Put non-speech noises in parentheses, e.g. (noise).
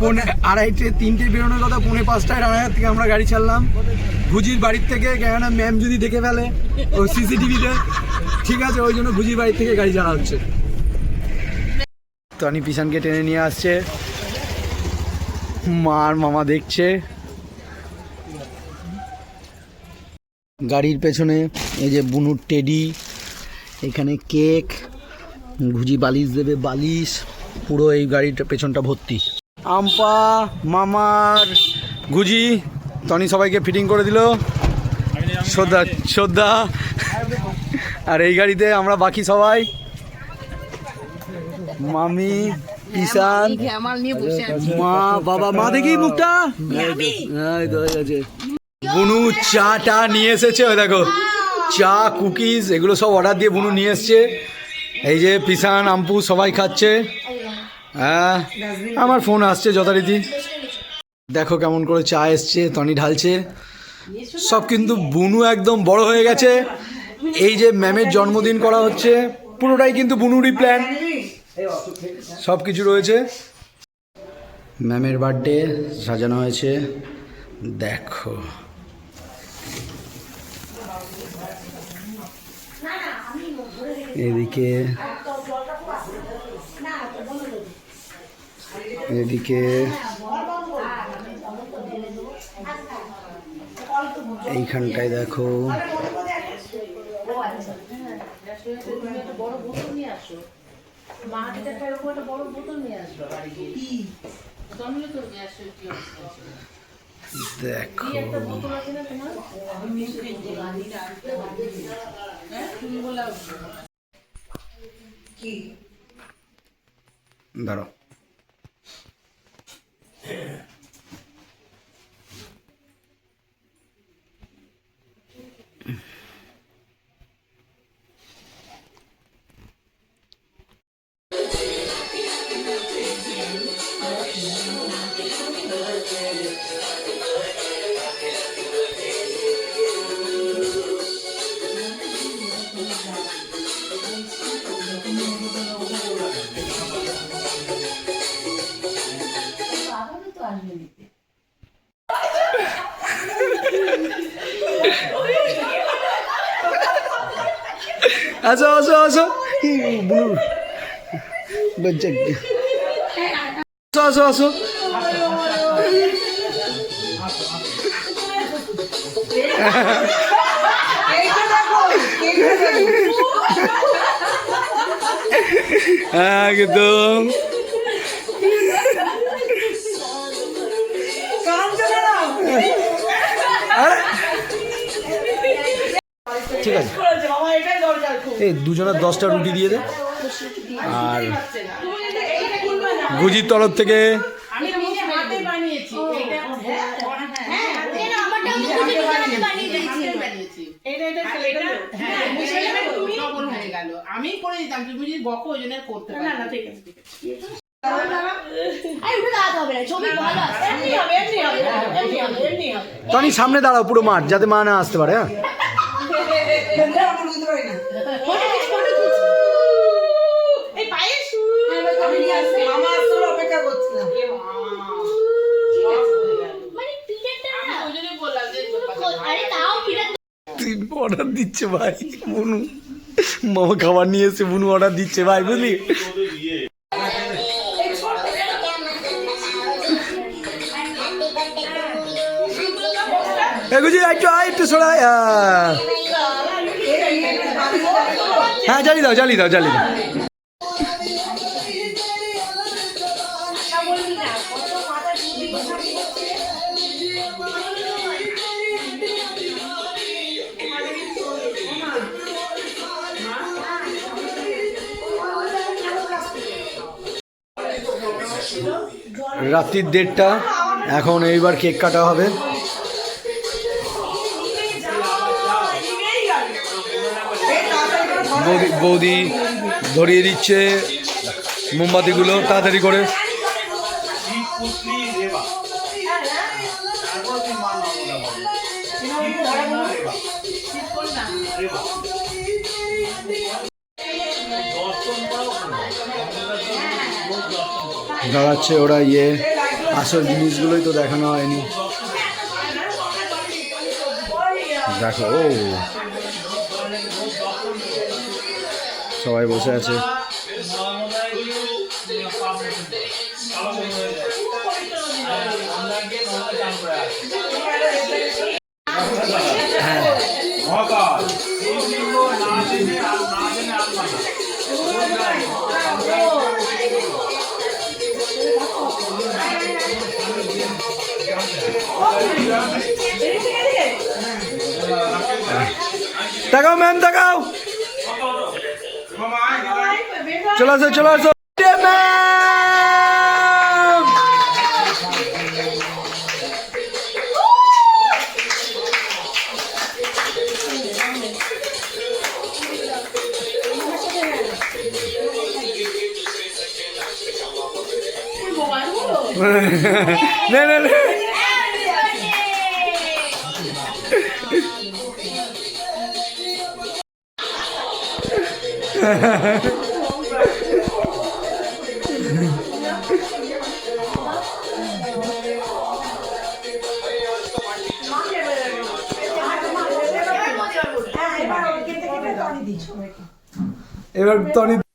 পৌনে আড়াইটে তিনটে বেরোনোর কথা পৌনে পাঁচটায় রানাঘাট থেকে আমরা গাড়ি ছাড়লাম। ভুজির বাড়ির থেকে কেননা ম্যাম যদি দেখে ফেলে ওই সিসিটিভিতে ঠিক আছে ওই জন্য ভুজির বাড়ির থেকে গাড়ি চালা হচ্ছে। টনি পিছনকে টেনে নিয়ে আসছে। মার মামা দেখছে। গাড়ির পেছনে এই যে বুনুর টেডি এখানে কেক ভুজি বালিশ দেবে বালিশ পুরো এই গাড়িটা পেছনটা ভর্তি। আম্পা, মামার, গুজি, টনি সবাইকে ফিটিং করে দিল। শ্রদ্ধা শ্রদ্ধা। আর এই গাড়িতে আমরা বাকি সবাই। মামি আছি মা, বাবা, মা, দেখি মুখটা? বুনু চাটা নিয়ে এসেছে, ওই দেখো। চা, কুকিজ, এগুলো সব অর্ডার দিয়ে বুনু নিয়ে এসছে। এই যে পিসান, আম্পু সবাই খাচ্ছে। হ্যাঁ আমার ফোন আসছে যথারীতি। দেখো কেমন করে চা এসছে টনি ঢালছে। সব কিন্তু বুনু একদম বড় হয়ে গেছে। এই যে ম্যামের জন্মদিন করা হচ্ছে, পুরোটাই কিন্তু বুনুরই প্ল্যান সব কিছু রয়েছে। ম্যামের বার্থডে সাজানো হয়েছে। দেখো। এদিকে এদিকে এইখানটায় দেখো। দেখো। দাঁড়ো আসো আসো আসো। আসো আসো আসো। একদম। ঠিক আছে এই দুজনের দশটা রুটি দিয়ে দে আর গুজির তরফ থেকে আমি হ্যাঁ হ্যাঁ হয়ে করে দিতাম তুমি যদি বকো ওই জন্য করতে না না ঠিক আছে ঠিক আছে টনি সামনে দাঁড়াও পুরো মাঠ যাতে মা না আসতে পারে হ্যাঁ এই পায়েস মামা আসলে অপেক্ষা করছিলাম আমি ওই জন্যই বললাম যে তুই অর্ডার দিচ্ছে ভাই বুনু মামা খাবার নিয়ে এসে বুনু অর্ডার দিচ্ছে ভাই, বুঝলি? আয় সরাই হ্যাঁ জ্বালিয়ে দাও জ্বালিয়ে দাও জ্বালিয়ে দাও। রাত্রির দেড়টা। এখন এইবার কেক কাটা হবে। বৌদি বৌদি ধরিয়ে দিচ্ছে মোমবাতিগুলো তাড়াতাড়ি করে। দাঁড়াচ্ছে ওরা ইয়ে আসল জিনিসগুলোই তো দেখানো হয়নি। দেখো ও। সবাই বসে আছে। তাকাও ম্যাম তাকাও চলে আসো চলে আসো 네, 네, 네. (laughs) এবার টনি